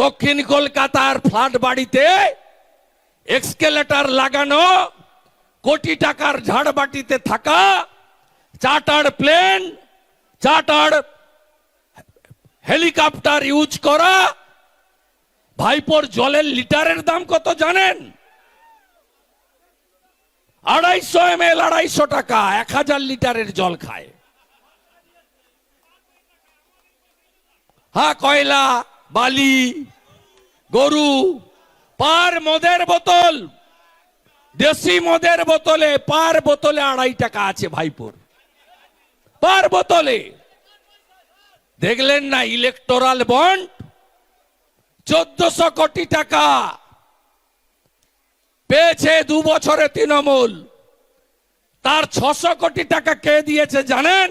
দক্ষিণ কলকাতার ফ্ল্যাট বাড়িতে এক্সকেলেটার লাগানো, কোটি টাকার ঝাড়বাটিতে থাকা, charter plane, charter helicopter use করা, ভাইপোর জলের লিটারের দাম কত জানেন? আড়াইশো এম এল আড়াইশো টাকা, এক হাজার লিটারের জল খায়। হ্যাঁ কয়লা? বালি, গরু, পার মদের বোতল, দেশি মদের বোতলে, পার বোতলে আড়াই টাকা আছে ভাইপুর। পার বোতলে। দেখলেন না ইলেকটোরাল বন্ড চোদ্দশো কোটি টাকা। পেয়েছে দু বছরে তৃণমূল। তার ছশো কোটি টাকা কে দিয়েছে জানেন?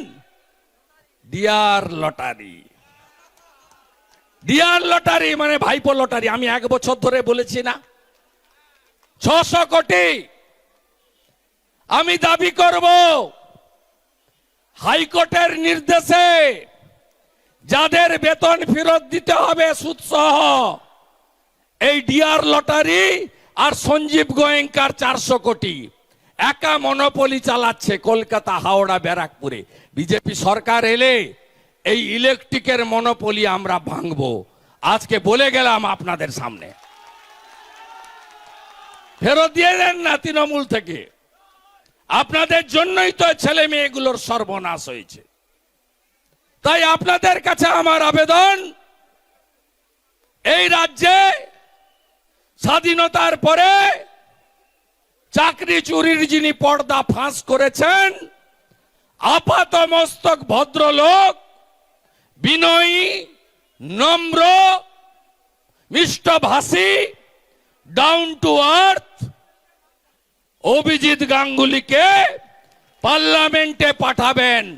Dear lottery. ডিয়ার লটারি মানে ভাইপো লটারি আমি এক বছর ধরে বলেছি না। ছশো কোটি আমি দাবি করব। হাইকোর্টের নির্দেশে যাদের বেতন ফেরত দিতে হবে সুদসহ, এই ডিয়ার লটারি আর সঞ্জীব গোয়েঙ্কার চারশো কোটি। একা মনোপলি চালাচ্ছে কলকাতা, হাওড়া, ব্যারাকপুরে। বিজেপি সরকার এলে এই ইলেকট্রিকের মনোপলি আমরা ভাঙবো। আজকে বলে গেলাম আপনাদের সামনে। ফেরত দিয়ে দেন না তৃণমূল থেকে। আপনাদের জন্যই তো ছেলে মেয়েগুলোর সর্বনাশ হয়েছে। তাই আপনাদের কাছে আমার আবেদন, এই রাজ্যে স্বাধীনতার পরে চাকরি চুরির যিনি পর্দা ফাঁস করেছেন আপাত মস্তক ভদ্রলোক বিনয়ী, নম্র, মিষ্টভাষী ডাউন টু আর্থ অভিজিৎ গাঙ্গুলিকে পার্লামেন্টে পাঠাবেন।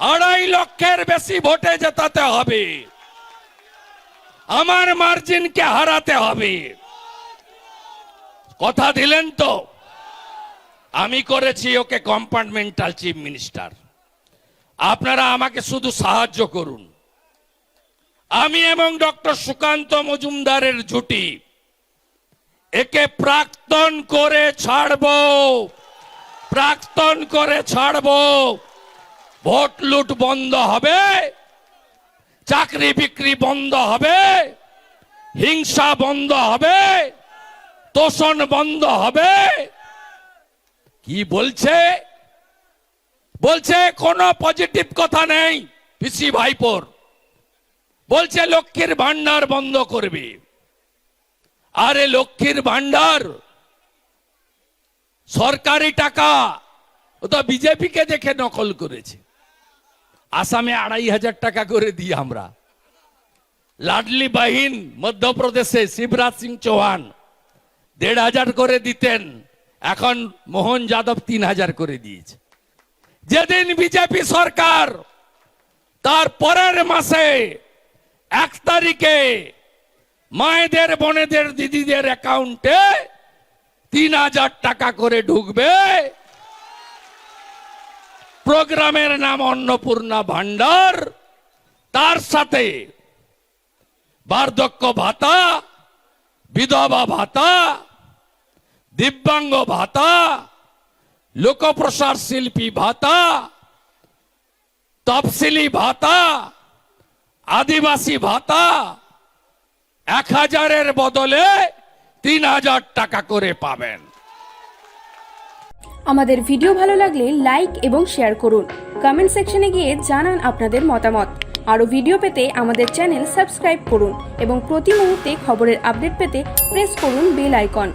আড়াই লক্ষের বেশি ভোটে জেতাতে হবে। আমার মার্জিনকে হারাতে হবে। কথা দিলেন তো? আমি করেছি ওকে কম্পার্টমেন্টাল চিফ মিনিস্টার। আপনারা আমাকে শুধু সাহায্য করুন। আমি এবং ডক্টর সুকান্ত মজুমদারের জুটি একে প্রাক্তন করে ছাড়ব। প্রাক্তন করে ছাড়ব। ভোট লুট বন্ধ হবে। চাকরি বিক্রি বন্ধ হবে। হিংসা বন্ধ হবে। তোষণ বন্ধ হবে। কি বলছে? বলছে, কোনো পজিটিভ কথা নেই পিসি ভাইপোর। বলছে, লক্ষ্মীর ভান্ডার বন্ধ করবে। আরে লক্ষ্মীর ভান্ডার সরকারি টাকা, ও তো বিজেপিকে দেখে নকল করেছে। আসামে আড়াই হাজার টাকা করে দিই আমরা। লাডলি বাহিন, মধ্যপ্রদেশে শিবরাজ সিং চৌহান, দেড় হাজার করে দিতেন, এখন মোহন যাদব তিন হাজার করে দিয়েছে। যেদিন বিজেপি সরকার তার পরের মাসে এক তারিখে মায়েদের, বোনেদের, দিদিদের অ্যাকাউন্টে তিন হাজার টাকা করে ঢুকবে। প্রোগ্রামের নাম অন্নপূর্ণা ভান্ডার, তার সাথে বার্ধক্য ভাতা, বিধবা ভাতা, দিব্যাঙ্গ ভাতা লোকপ্রসার শিল্পী ভাতা, তফসিলি ভাতা, আদিবাসী ভাতা, এক হাজারের বদলে তিন হাজার টাকা করে পাবেন। আমাদের ভিডিও ভালো লাগলে লাইক এবং শেয়ার করুন। কমেন্ট সেকশনে গিয়ে জানান আপনাদের মতামত। আরও ভিডিও পেতে আমাদের চ্যানেল সাবস্ক্রাইব করুন এবং প্রতি মুহূর্তে খবরের আপডেট পেতে প্রেস করুন বেল আইকন।